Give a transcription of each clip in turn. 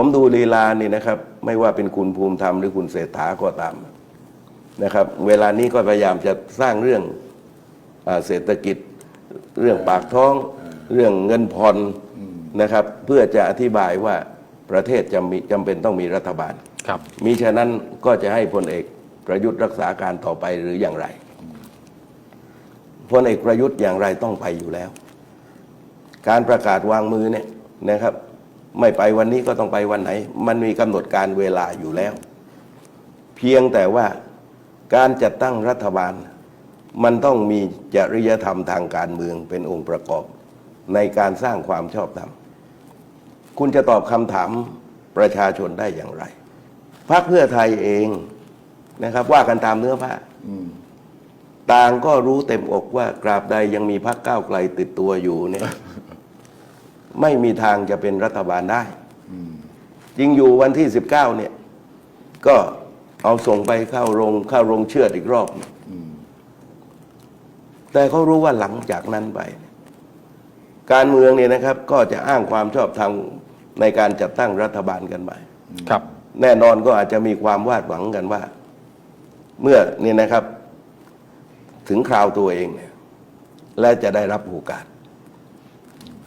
ผมดูลีลานี่นะครับ ไม่ว่าเป็นคุณภูมิธรรมหรือคุณเศรษฐาก็ตามนะครับ เวลานี้ก็พยายามจะสร้างเรื่องอาเศรษฐกิจ เรื่องปากท้อง เรื่องเงินผ่อนนะครับ เพื่อจะอธิบายว่าประเทศจำมีจำเป็นต้องมีรัฐบาลครับมิฉะนั้นก็จะให้พลเอกประยุทธ์รักษาการต่อไปหรืออย่างไรพลเอกประยุทธ์อย่างไรต้องไปอยู่แล้ว การประกาศวางมือเนี่ยนะครับ ไม่ไปวันนี้ก็ต้องไปวันไหน มันมีกำหนดการเวลาอยู่แล้ว เพียงแต่ว่าการจัดตั้งรัฐบาล มันต้องมีจริยธรรมทางการเมืองเป็นองค์ประกอบ ในการสร้างความชอบธรรม คุณจะตอบคำถามประชาชนได้อย่างไรพรรคเพื่อไทยเองนะครับ ว่ากันตามเนื้อผ้าต่างก็รู้เต็มอกว่ากราบใดยังมีพรรคก้าวไกลติดตัวอยู่เนี่ย ไม่มีทางจะเป็นรัฐบาลได้จริงอยู่วันที่สิบเก้าเนี่ย ก็เอาส่งไปเข้าโรงเข้าโรงเชือดอีกรอบแต่เขารู้ว่าหลังจากนั้นไป การเมืองเนี่ยนะครับ ก็จะอ้างความชอบธรรมในการจัดตั้งรัฐบาลกันไปครับ แน่นอนก็อาจจะมีความวาดหวังกันว่า เมื่อเนี่ยนะครับ ถึงคราวตัวเองเนี่ยและจะได้รับโอกาส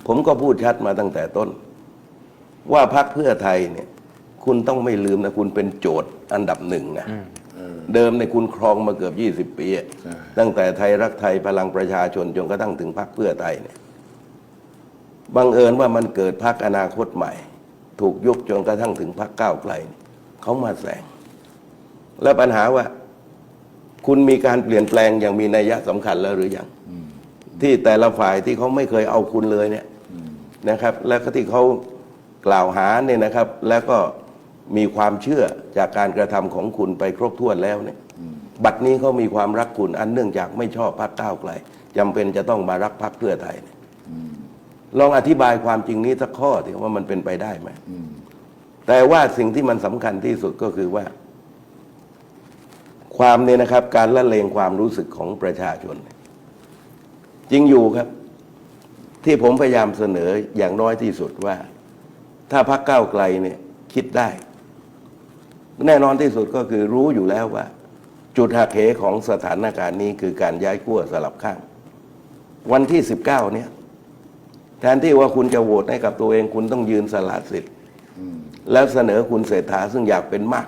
ผมก็พูดชัดมาตั้งแต่ต้น ว่าพรรคเพื่อไทยเนี่ย คุณต้องไม่ลืมนะ คุณเป็นโจทย์อันดับหนึ่งนะเดิมในยคุณครองมาเกือบ 20 ปีอะใช่ตั้งแต่ไทยรักไทยพลังประชาชนจนกระทั่งถึงพรรคเพื่อไทยเนี่ยบังเอิญว่ามันเกิดพรรคอนาคตใหม่ ถูกยุบจนกระทั่งถึงพรรคก้าวไกลเนี่ยเขามาแสง แล้วปัญหาว่า คุณมีการเปลี่ยนแปลงอย่างมีนัยยะสำคัญแล้วหรือยังที่แต่ละฝ่ายที่เขาไม่เคยเอาคุณเลยเนี่ย นะครับ แล้วก็ที่เขากล่าวหาเนี่ยนะครับ แล้วก็มีความเชื่อจากการกระทำของคุณไปครบถ้วนแล้วเนี่ยบัดนี้เขามีความรักคุณอันเนื่องจากไม่ชอบพรรคก้าวไกลจำเป็นจะต้องมารักพรรคเพื่อไทยเนี่ยลองอธิบายความจริงนี้สักข้อที่ว่ามันเป็นไปได้ไหมแต่ว่าสิ่งที่มันสำคัญที่สุดก็คือว่า ความเนี่ยนะครับ การละเลงความรู้สึกของประชาชน จริงอยู่ครับ ที่ผมพยายามเสนออย่างน้อยที่สุดว่า ถ้าพรรคก้าวไกลเนี่ยคิดได้ แน่นอนที่สุดก็คือรู้อยู่แล้วว่า จุดหักเหของสถานการณ์นี้คือการย้ายขั้วสลับข้าง วันที่ 19 เนี่ย แทนที่ว่าคุณจะโหวตให้กับตัวเองคุณต้องยืนสละสิทธิ์แล้วเสนอคุณเศรษฐาซึ่งอยากเป็นมาก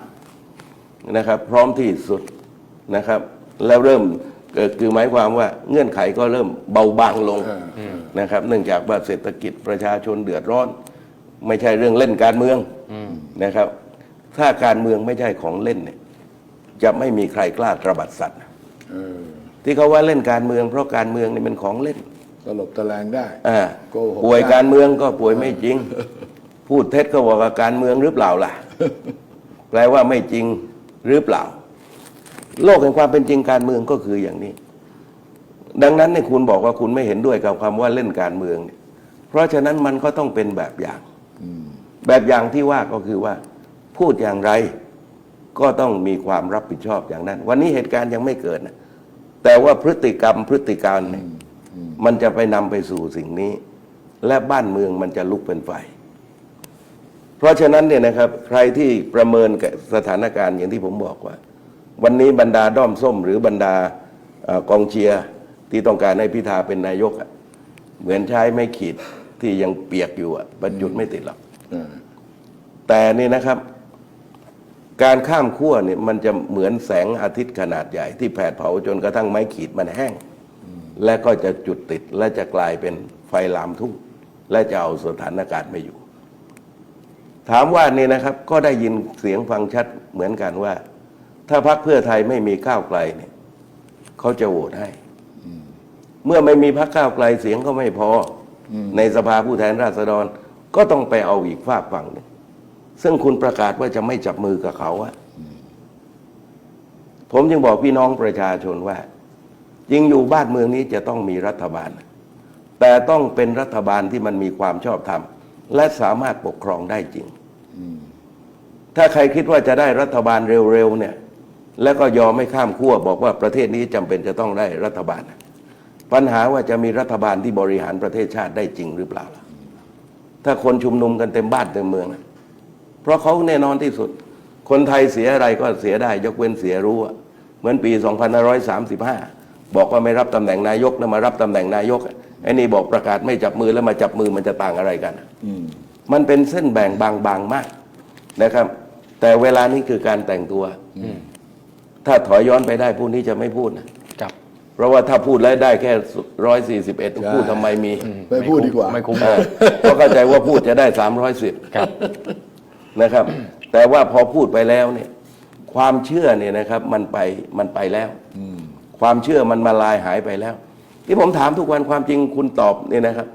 นะครับ พร้อมที่สุดนะครับ แล้วเริ่ม คือหมายความว่าเงื่อนไขก็เริ่มเบาบางลงนะครับ เนื่องจากว่าเศรษฐกิจประชาชนเดือดร้อน ไม่ใช่เรื่องเล่นการเมืองนะครับ ถ้าการเมืองไม่ใช่ของเล่นเนี่ยจะไม่มีใครกล้าตระบัดสัตว์เออที่เขาว่าเล่นการเมือง เพราะการเมืองนี่เป็นของเล่นตลบตะแลงได้อ่าโกหกป่วยได้การเมืองก็ป่วยไม่จริง พูดเท็จก็บอกว่าการเมืองหรือเปล่าล่ะ แปลว่าไม่จริงหรือเปล่า โลกแห่งความเป็นจริงการเมืองก็คืออย่างนี้ ดังนั้นเนี่ยคุณบอกว่าคุณไม่เห็นด้วยกับคำว่าเล่นการเมืองเนี่ยเพราะฉะนั้นมันก็ต้องเป็นแบบอย่างแบบอย่างที่ว่าก็คือว่า พูดอย่างไรก็ต้องมีความรับผิดชอบอย่างนั้น วันนี้เหตุการณ์ยังไม่เกิดนะแต่ว่าพฤติกรรมพฤติการเนี่ยมันจะไปนำไปสู่สิ่งนี้ และบ้านเมืองมันจะลุกเป็นไฟ เพราะฉะนั้นเนี่ยนะครับ ใครที่ประเมินสถานการณ์อย่างที่ผมบอกว่า วันนี้บรรดาด้อมส้ม หรือบรรดาเอ่อกองเชียร์ที่ต้องการให้พิธาเป็นนายกอะเหมือนใช้ไม้ขีดที่ยังเปียกอยู่อะบรรจุดไม่ติดหรอกเออแต่นี่นะครับ การข้ามขั้วเนี่ยมันจะเหมือนแสงอาทิตย์ขนาดใหญ่ ที่แผดเผาจนกระทั่งไม้ขีดมันแห้ง และก็จะจุดติดและจะกลายเป็นไฟลามทุ่ง และจะเอาสถานการณ์ไม่อยู่ ถามว่านี่นะครับ ก็ได้ยินเสียงฟังชัดเหมือนกันว่า ถ้าพรรคเพื่อไทยไม่มีก้าวไกลเนี่ยเขาจะโหวตให้เมื่อไม่มีพรรคก้าวไกลเสียงก็ไม่พออในสภาผู้แทนราษฎร ก็ต้องไปเอาอีกฝากฝั่งหนึ่งซึ่งคุณประกาศว่าจะไม่จับมือกับเขาอะผมยังบอกพี่น้องประชาชนว่ายิงอยู่บ้านเมืองนี้จะต้องมีรัฐบาล แต่ต้องเป็นรัฐบาลที่มันมีความชอบธรรม และสามารถปกครองได้จริง ถ้าใครคิดว่าจะได้รัฐบาลเร็วๆเนี่ย แล้วก็ยอมไม่ข้ามขั้วบอกว่าประเทศนี้จำเป็นจะต้องได้รัฐบาล ปัญหาว่าจะมีรัฐบาลที่บริหารประเทศชาติได้จริงหรือเปล่าล่ะถ้าคนชุมนุมกันเต็มบ้านเต็มเมืองน่ะเพราะเขาแน่นอนที่สุด คนไทยเสียอะไรก็เสียได้ ยกเว้นเสียรู้อะเหมือนปี 2535 บอกว่าไม่รับตำแหน่งนายกแล้วมารับตำแหน่งนายกอะไอ้นี่บอกประกาศไม่จับมือแล้วมาจับมือมันจะต่างอะไรกันอะอืมมันเป็นเส้นแบ่งบางๆมากนะครับ แต่เวลานี้คือการแต่งตัว ถ้าถอยย้อนไปได้ผู้นี้จะไม่พูดนะ ครับ เพราะว่าถ้าพูดแล้วได้แค่ร้อยสี่สิบเอ็ดพูดทำไมมีไม่พูดดีกว่า ไม่คุ้มเออเพราะเข้าใจว่าพูดจะได้สามร้อยสิบ ครับ นะครับ แต่ว่าพอพูดไปแล้วเนี่ย ความเชื่อเนี่ยนะครับ มันไปมันไปแล้วอืมความเชื่อมันมาลายหายไปแล้ว ที่ผมถามทุกวันความจริงคุณตอบเนี่ยนะครับ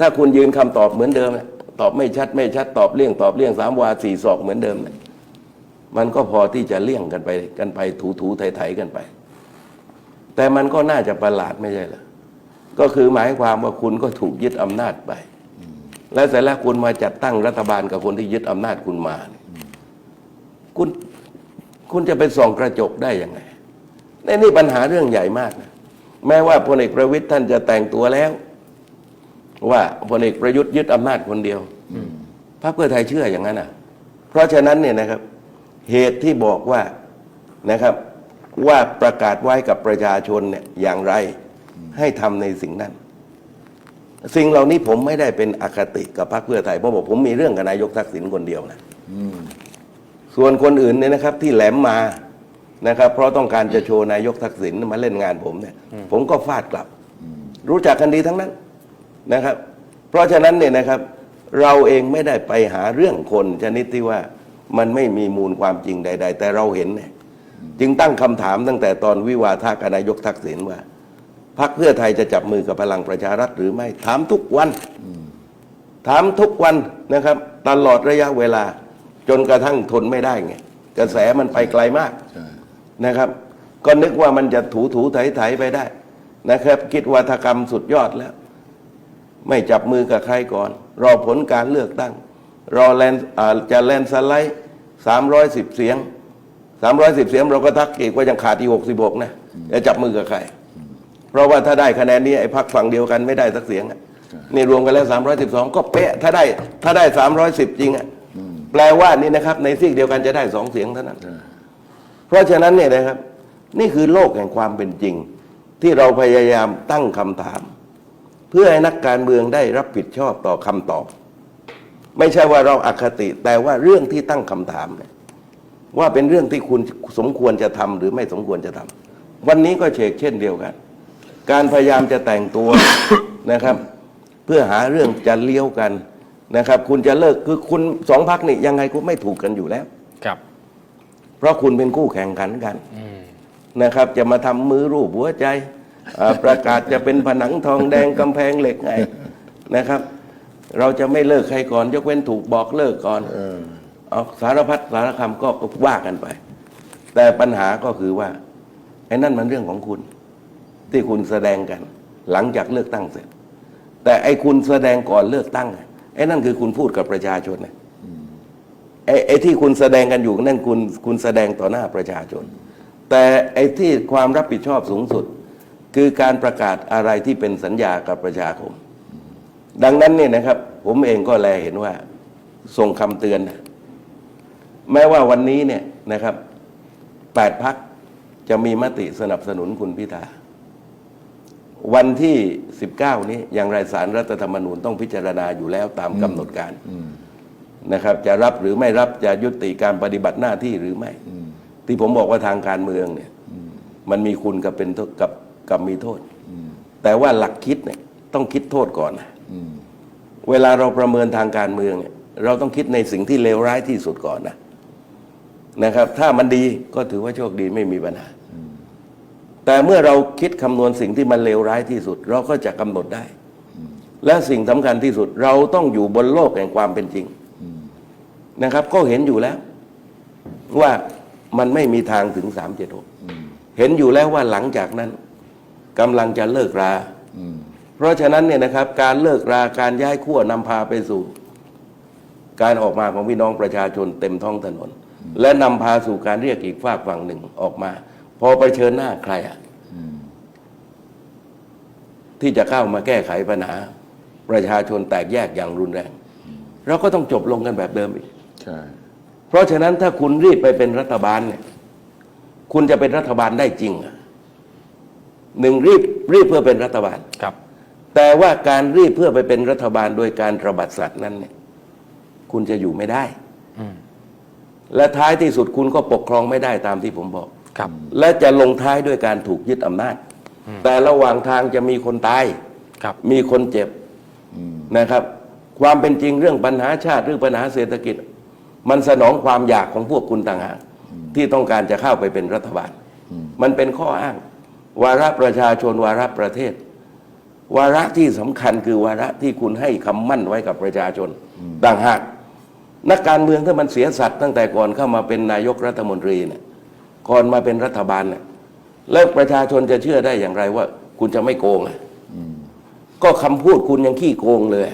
ถ้าคุณยืนคำตอบเหมือนเดิมเนี่ยตอบไม่ชัดไม่ชัดตอบเลี่ยงตอบเลี่ยงสามวาสี่ศอกเหมือนเดิมเนี่ย มันก็พอที่จะเลี่ยงกันไปกันไปถูถูไถไถกันไป แต่มันก็น่าจะประหลาดไม่ใช่เหรอก็คือหมายความว่าคุณก็ถูกยึดอำนาจไป แล้วเสร็จแล้วคุณมาจัดตั้งรัฐบาลกับคนที่ยึดอำนาจคุณมาเนี่ยคุณคุณจะไปส่องกระจกได้ยังไงในนี่ปัญหาเรื่องใหญ่มากนะแม้ว่าพลเอกประวิตยท่านจะแต่งตัวแล้ว ว่าพลเอกประยุทธ์ยึดอำนาจคนเดียวพรรคเพื่อไทยเชื่ออย่างนั้นอะ เพราะฉะนั้นเนี่ยนะครับ เหตุที่บอกว่านะครับว่าประกาศไว้กับประชาชนเนี่ยอย่างไรให้ทำในสิ่งนั้น สิ่งเหล่านี้ผมไม่ได้เป็นอคติกับพรรคเพื่อไทยเพราะบอกผมมีเรื่องกับนายกทักษิณคนเดียวนะอืมส่วนคนอื่นเนี่ยนะครับ ที่แหลมมานะครับ เพราะต้องการจะโชว์นายกทักษิณมาเล่นงานผมเนี่ยผมก็ฟาดกลับ รู้จักกันดีทั้งนั้นนะครับ เพราะฉะนั้นเนี่ยนะครับ เราเองไม่ได้ไปหาเรื่องคนชนิดที่ว่า มันไม่มีมูลความจริงใด ๆ แต่เราเห็นเนี่ยจึงตั้งคำถามตั้งแต่ตอนวิวาทะกับนายกทักษิณว่าพรรคเพื่อไทยจะจับมือกับพลังประชารัฐหรือไม่ถามทุกวัน ถามทุกวันนะครับ ตลอดระยะเวลา จนกระทั่งทนไม่ได้ไงกระแสมันไปไกลมาก ใช่ นะครับ ก็นึกว่ามันจะถูถูไถไถไปได้นะครับ คิดวัฒกรรมสุดยอดแล้ว ไม่จับมือกับใครก่อน รอผลการเลือกตั้ง รอแลนอ่าจะแลนสไลด์สามร้อยสิบเสียงสามร้อยสิบเสียงเราก็ทักอีกว่ายังขาดอีกหกสิบหกนะจะจับมือกับใคร เพราะว่าถ้าได้คะแนนนี้ไอ้พักฝั่งเดียวกันไม่ได้สักเสียงอะนี่รวมกันแล้วสามร้อยสิบสองก็เป๊ะถ้าได้ถ้าได้สามร้อยสิบจริงอะแปลว่านี่นะครับ ในซีกเดียวกันจะได้สองเสียงเท่านั้นใช่เพราะฉะนั้นเนี่ยนะครับ นี่คือโลกแห่งความเป็นจริง ที่เราพยายามตั้งคำถาม เพื่อให้นักการเมืองได้รับผิดชอบต่อคำตอบ ไม่ใช่ว่าเราอาคติ แต่ว่าเรื่องที่ตั้งคำถามเนี่ยว่าเป็นเรื่องที่คุณสมควรจะทำหรือไม่สมควรจะทำวันนี้ก็เชกเช่นเดียวกัน การพยายามจะแต่งตัวนะครับ เพื่อหาเรื่องจะเลี้ยวกันนะครับ คุณจะเลิกคือคุณสองพักนี่ยังไงก็ไม่ถูกกันอยู่แล้วครับ เพราะคุณเป็นคู่แข่งขันกันอืมนะครับ จะมาทำมือรูปหัวใจอ่าประกาศจะเป็นผนังทองแดงกำแพงเหล็กไงนะครับ เราจะไม่เลิกใครก่อน ยกเว้นถูกบอกเลิกก่อนเออเอาสารพัดสารคำก็ว่ากันไป แต่ปัญหาก็คือว่าไอ้นั่นมันเรื่องของคุณ ที่คุณแสดงกัน หลังจากเลือกตั้งเสร็จ แต่ไอ้คุณแสดงก่อนเลือกตั้งอะไอ้นั่นคือคุณพูดกับประชาชนนะไอ้ไอ้ที่คุณแสดงกันอยู่นั่นคุณคุณแสดงต่อหน้าประชาชน แต่ไอ้ที่ความรับผิดชอบสูงสุด คือการประกาศอะไรที่เป็นสัญญากับประชาคม ดังนั้นเนี่ยนะครับ ผมเองก็แลเห็นว่าส่งคำเตือนนะแม้ว่าวันนี้เนี่ยนะครับแปดพักจะมีมติสนับสนุนคุณพิธาวันที่ 19 นี้อย่างไรสารรัฐธรรมนูญต้องพิจารณาอยู่แล้วตามกำหนดการนะครับ จะรับหรือไม่รับจะยุติการปฏิบัติหน้าที่หรือไม่ ที่ผมบอกว่าทางการเมืองเนี่ย มันมีคุณกับเป็นโทษกับกับมีโทษ แต่ว่าหลักคิดเนี่ย ต้องคิดโทษก่อนนะอืม เวลาเราประเมินทางการเมืองเนี่ยเราต้องคิดในสิ่งที่เลวร้ายที่สุดก่อนนะนะครับ ถ้ามันดีก็ถือว่าโชคดีไม่มีปัญหาแต่เมื่อเราคิดคำนวณสิ่งที่มันเลวร้ายที่สุด เราก็จะกำหนดได้ และสิ่งสำคัญที่สุดเราต้องอยู่บนโลกแห่งความเป็นจริงนะครับ ก็เห็นอยู่แล้ว ว่ามันไม่มีทางถึงสามเจ็ดหกเห็นอยู่แล้วว่าหลังจากนั้นกำลังจะเลิกราอืมเพ ราะฉะนั้นเนี่ยนะครับการเลิกราการย้ายขั้วนำพาไปสู่ การออกมาของพี่น้องประชาชนเต็มท้องถนน และนำพาสู่การเรียกอีกฝากฝั่งหนึ่งออกมา พอไปเชิญหน้าใครอะที่จะเข้ามาแก้ไขปัญหา ประชาชนแตกแยกอย่างรุนแรง เราก็ต้องจบลงกันแบบเดิมอีกใช่เพราะฉะนั้นถ้าคุณรีบไปเป็นรัฐบาลเนี่ย คุณจะเป็นรัฐบาลได้จริงอะหนึ่งรีบรีบเพื่อเป็นรัฐบาลครับ แต่ว่าการรีบเพื่อไปเป็นรัฐบาลโดยการระบาดสัตว์นั้นเนี่ย คุณจะอยู่ไม่ได้อืมและท้ายที่สุดคุณก็ปกครองไม่ได้ตามที่ผมบอกครับ และจะลงท้ายด้วยการถูกยึดอำนาจ แต่ระหว่างทางจะมีคนตายครับมีคนเจ็บนะครับ ความเป็นจริงเรื่องปัญหาชาติเรื่องปัญหาเศรษฐกิจ มันสนองความอยากของพวกคุณต่างหากที่ต้องการจะเข้าไปเป็นรัฐบาล มันเป็นข้ออ้าง วาระประชาชนวาระประเทศ วาระที่สำคัญคือวาระที่คุณให้คำมั่นไว้กับประชาชนต่างหากนักการเมืองถ้ามันเสียสัตว์ตั้งแต่ก่อนเข้ามาเป็นนายกรัฐมนตรีเนี่ยก่อนมาเป็นรัฐบาลเนี่ยแล้วประชาชนจะเชื่อได้อย่างไรว่า คุณจะไม่โกงอะก็คำพูดคุณยังขี้โกงเลย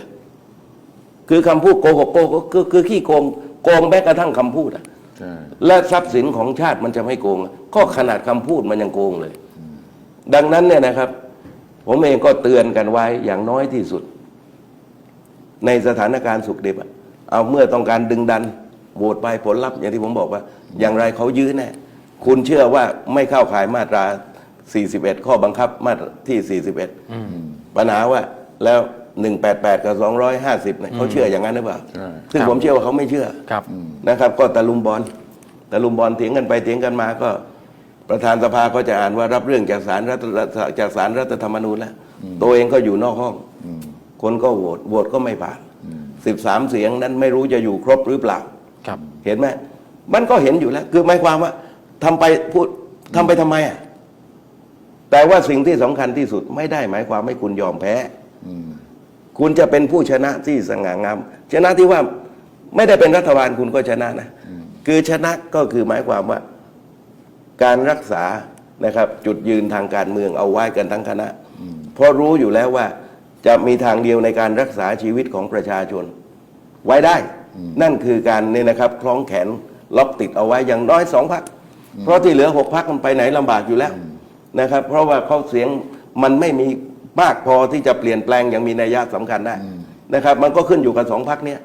คือคำพูดโกหกโกหกคือคือขี้โกงโกงแม้กระทั่งคำพูดอะใช่และทรัพย์สินของชาติมันจะไม่โกงอะก็ขนาดคำพูดมันยังโกงเลย ดังนั้นเนี่ยนะครับ ผมเองก็เตือนกันไว้อย่างน้อยที่สุด ในสถานการณ์สุขดิบอะเอาเมื่อต้องการดึงดันโหวตไปผลลัพธ์อย่างที่ผมบอกว่า อย่างไรเขายื้อแน่คุณเชื่อว่าไม่เข้าข่ายมาตรา 41 ข้อบังคับมาตราที่ 41ปัญหาว่าแล้ว 188 กับ 250เนี่ยเขาเชื่ออย่างนั้นหรือเปล่าใช่ซึ่งครับผมเชื่อว่าเขาไม่เชื่อครับนะครับ ก็ตะลุมบอลตะลุมบอลเถียงกันไปเถียงกันมาก็ ประธานสภาก็จะอ่านว่ารับเรื่องจากสารรัฐจากสารรัฐธรรมนูญแล้ว ตัวเองก็อยู่นอกห้อง คนก็โหวตโหวตก็ไม่ผ่านสิบสามเสียงนั้นไม่รู้จะอยู่ครบหรือเปล่าครับเห็นไหมมันก็เห็นอยู่แล้ว คือหมายความว่าทำไปพูดทำไปทำไมอะแต่ว่าสิ่งที่สำคัญที่สุดไม่ได้หมายความให้คุณยอมแพ้คุณจะเป็นผู้ชนะที่สง่างาม ชนะที่ว่าไม่ได้เป็นรัฐบาลคุณก็ชนะนะ คือชนะก็คือหมายความว่า การรักษานะครับจุดยืนทางการเมืองเอาไว้กันทั้งคณะ เพราะรู้อยู่แล้วว่าจะมีทางเดียวในการรักษาชีวิตของประชาชน ไว้ได้ นั่นคือการเนี่ยนะครับคล้องแขนล็อกติดเอาไว้อย่างน้อยสองพัก เพราะที่เหลือหกพักมันไปไหนลำบากอยู่แล้วนะครับ เพราะว่าเขาเสียงมันไม่มีมากพอที่จะเปลี่ยนแปลงอย่างมีนัยยะสำคัญได้นะครับ มันก็ขึ้นอยู่กับสองพักเนี้ย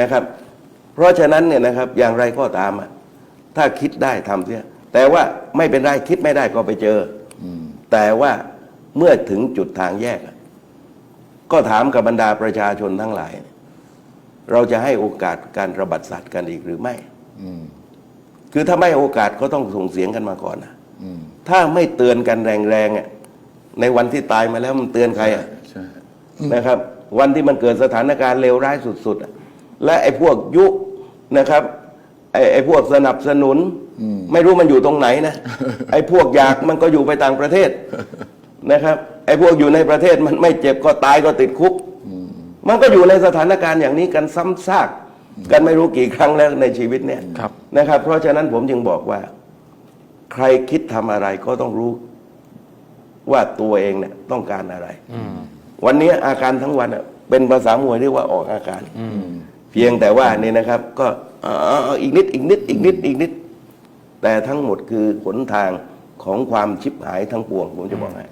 นะครับ เพราะฉะนั้นเนี่ยนะครับอย่างไรก็ตามอะถ้าคิดได้ทำเสีย แต่ว่าไม่เป็นไรคิดไม่ได้ก็ไปเจออแต่ว่าเมื่อถึงจุดทางแยกอะก็ถามกับบรรดาประชาชนทั้งหลาย เราจะให้โอกาสการระบาดสัตว์กันอีกหรือไม่คือถ้าไม่ให้โอกาสก็ต้องส่งเสียงกันมาก่อนนะถ้าไม่เตือนกันแรงๆอะในวันที่ตายมาแล้วมันเตือนใครอะใช่นะครับ วันที่มันเกิดสถานการณ์เลวร้ายสุดๆอะและไอ้พวกยุนะครับ ไอ้ไอ้พวกสนับสนุน ไม่รู้มันอยู่ตรงไหนนะ ไอ้พวกอยากมันก็อยู่ไปต่างประเทศนะครับ ไอ้พวกอยู่ในประเทศมันไม่เจ็บก็ตายก็ติดคุก มันก็อยู่ในสถานการณ์อย่างนี้กันซ้ำซากกันไม่รู้กี่ครั้งแล้วในชีวิตเนี่ยครับ นะครับ เพราะฉะนั้นผมจึงบอกว่า ใครคิดทำอะไรก็ต้องรู้ ว่าตัวเองเนี่ยต้องการอะไรวันนี้อาการทั้งวันอะเป็นภาษามวยเรียกว่าออกอาการเพียงแต่ว่านี่นะครับ ก็เอีกนิดอีกนิดอีกนิดอีกนิด แต่ทั้งหมดคือหนทางของความชิบหายทั้งปวงผมจะบอกให้